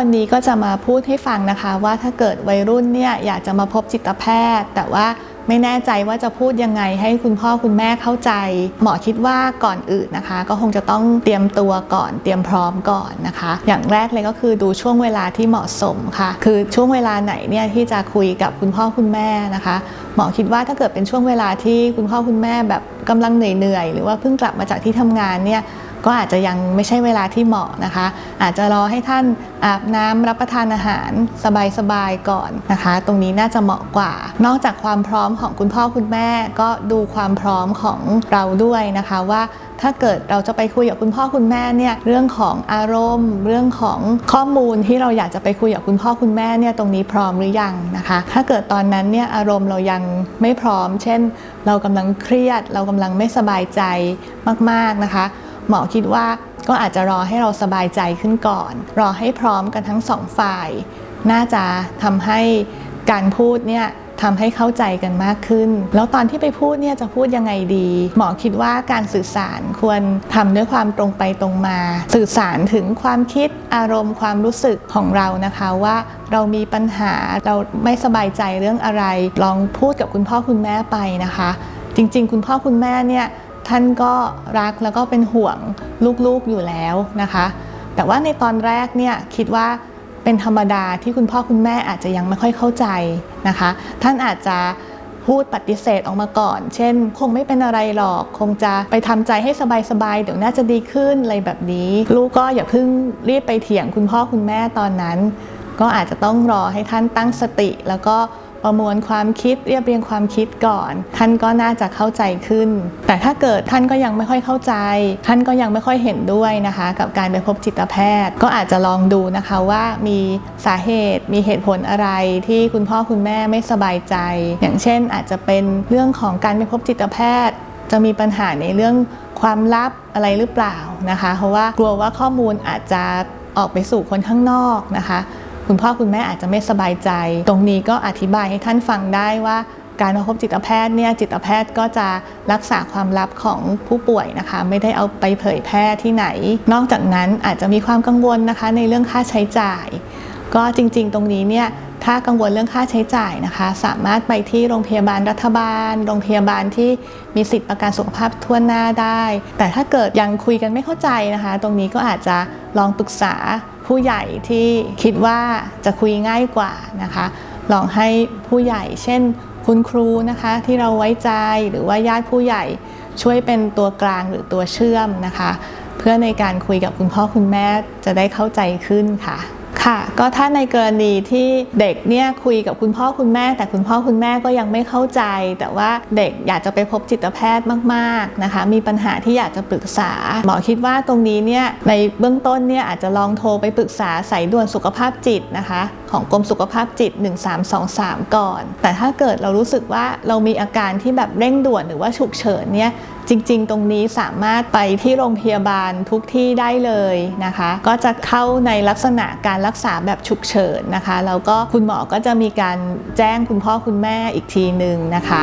วันนี้ก็จะมาพูดให้ฟังนะคะว่าถ้าเกิดวัยรุ่นเนี่ยอยากจะมาพบจิตแพทย์ แต่ว่าไม่แน่ใจว่าจะพูดยังไงให้คุณพ่อคุณแม่เข้าใจ หมอคิดว่าก่อนอื่นนะคะ ก็คงจะต้องเตรียมตัวก่อนเตรียมพร้อมก่อนนะคะ อย่างแรกเลยก็คือดูช่วงเวลาที่เหมาะสมค่ะ คือช่วงเวลาไหนเนี่ยที่จะคุยกับคุณพ่อคุณแม่นะคะ หมอคิดว่าถ้าเกิดเป็นช่วงเวลาที่คุณพ่อคุณแม่แบบกำลังเหนื่อยๆหรือว่าเพิ่งกลับมาจากที่ทำงานเนี่ย ก็อาจจะยังไม่ใช่เวลาที่เหมาะนะคะ อาจจะรอให้ท่านอาบน้ำรับประทานอาหารสบายๆก่อนนะคะ ตรงนี้น่าจะเหมาะกว่า นอกจากความพร้อมของคุณพ่อคุณแม่ ก็ดูความพร้อมของเราด้วยนะคะว่าถ้าเกิดเราจะไปคุยกับคุณพ่อคุณแม่เนี่ยเรื่องของอารมณ์ เรื่องของข้อมูลที่เราอยากจะไปคุยกับคุณพ่อคุณแม่เนี่ยตรงนี้พร้อมหรือยังนะคะ ถ้าเกิดตอนนั้นเนี่ยอารมณ์เรายังไม่พร้อม เช่น เรากำลังเครียด เรากำลังไม่สบายใจมากๆนะคะ หมอคิดว่าก็อาจจะรอให้เราสบายใจขึ้นก่อน รอให้พร้อมกันทั้งสองฝ่าย น่าจะทำให้การพูดเนี่ยทำให้เข้าใจกันมากขึ้น แล้วตอนที่ไปพูดเนี่ยจะพูดยังไงดี หมอคิดว่าการสื่อสารควรทำด้วยความตรงไปตรงมา สื่อสารถึงความคิดอารมณ์ความรู้สึกของเรานะคะว่าเรามีปัญหาเราไม่สบายใจเรื่องอะไร ลองพูดกับคุณพ่อคุณแม่ไปนะคะ จริง ๆ คุณพ่อคุณแม่เนี่ย ท่านก็รักแล้วก็เป็นห่วงลูกๆอยู่แล้วนะคะ แต่ว่าในตอนแรกเนี่ยคิดว่าเป็นธรรมดาที่คุณพ่อคุณแม่อาจจะยังไม่ค่อยเข้าใจนะคะ ท่านอาจจะพูดปฏิเสธออกมาก่อน เช่น คงไม่เป็นอะไรหรอก คงจะไปทำใจให้สบายๆ เดี๋ยวน่าจะดีขึ้นอะไรแบบนี้ ลูกก็อย่าเพิ่งรีบไปเถียงคุณพ่อคุณแม่ตอนนั้น ก็อาจจะต้องรอให้ท่านตั้งสติแล้วก็ ประมวลความคิดเรียบเรียงความคิดก่อน ท่านก็น่าจะเข้าใจขึ้น แต่ถ้าเกิดท่านก็ยังไม่ค่อยเข้าใจ ท่านก็ยังไม่ค่อยเห็นด้วยนะคะ กับการไปพบจิตแพทย์ ก็อาจจะลองดูนะคะว่ามีสาเหตุมีเหตุผลอะไรที่คุณพ่อคุณแม่ไม่สบายใจ อย่างเช่นอาจจะเป็นเรื่องของการไปพบจิตแพทย์ จะมีปัญหาในเรื่องความลับอะไรหรือเปล่านะคะ เพราะว่ากลัวว่าข้อมูลอาจจะออกไปสู่คนข้างนอกนะคะ คุณพ่อคุณแม่อาจจะไม่สบายใจ ตรงนี้ก็อธิบายให้ท่านฟังได้ว่าการมาพบจิตแพทย์เนี่ยจิตแพทย์ก็จะรักษาความลับของผู้ป่วยนะคะ ไม่ได้เอาไปเผยแพร่ที่ไหน นอกจากนั้นอาจจะมีความกังวลนะคะ ในเรื่องค่าใช้จ่าย ก็จริงๆ ตรงนี้เนี่ยถ้ากังวลเรื่องค่าใช้จ่ายนะคะ สามารถไปที่โรงพยาบาลรัฐบาล โรงพยาบาลที่มีสิทธิประกันสุขภาพทั่วหน้าได้ แต่ถ้าเกิดยังคุยกันไม่เข้าใจนะคะ ตรงนี้ก็อาจจะลองปรึกษา ผู้ใหญ่ที่คิดว่าจะคุยง่ายกว่านะคะลองให้ผู้ใหญ่ เช่น คุณครูนะคะที่เราไว้ใจหรือว่าญาติผู้ใหญ่ช่วยเป็นตัวกลางหรือตัวเชื่อมนะคะ เพื่อในการคุยกับคุณพ่อคุณแม่จะได้เข้าใจขึ้นค่ะ ค่ะ ก็ถ้าในกรณีที่เด็กเนี่ยคุยกับคุณพ่อคุณแม่ แต่คุณพ่อคุณแม่ก็ยังไม่เข้าใจ แต่ว่าเด็กอยากจะไปพบจิตแพทย์มากๆนะคะ มีปัญหาที่อยากจะปรึกษา หมอคิดว่าตรงนี้เนี่ยในเบื้องต้นเนี่ยอาจจะลองโทรไปปรึกษาสายด่วนสุขภาพจิตนะคะ ของกรมสุขภาพจิต 1323 ก่อน แต่ถ้าเกิดเรารู้สึกว่าเรามีอาการที่แบบเร่งด่วนหรือว่าฉุกเฉินเนี่ย จริงๆ ตรงนี้สามารถไปที่โรงพยาบาลทุกที่ได้เลยนะคะ ก็จะเข้าในลักษณะการรักษาแบบฉุกเฉินนะคะแล้วก็คุณหมอก็จะมีการแจ้งคุณพ่อคุณแม่อีกทีหนึ่งนะคะ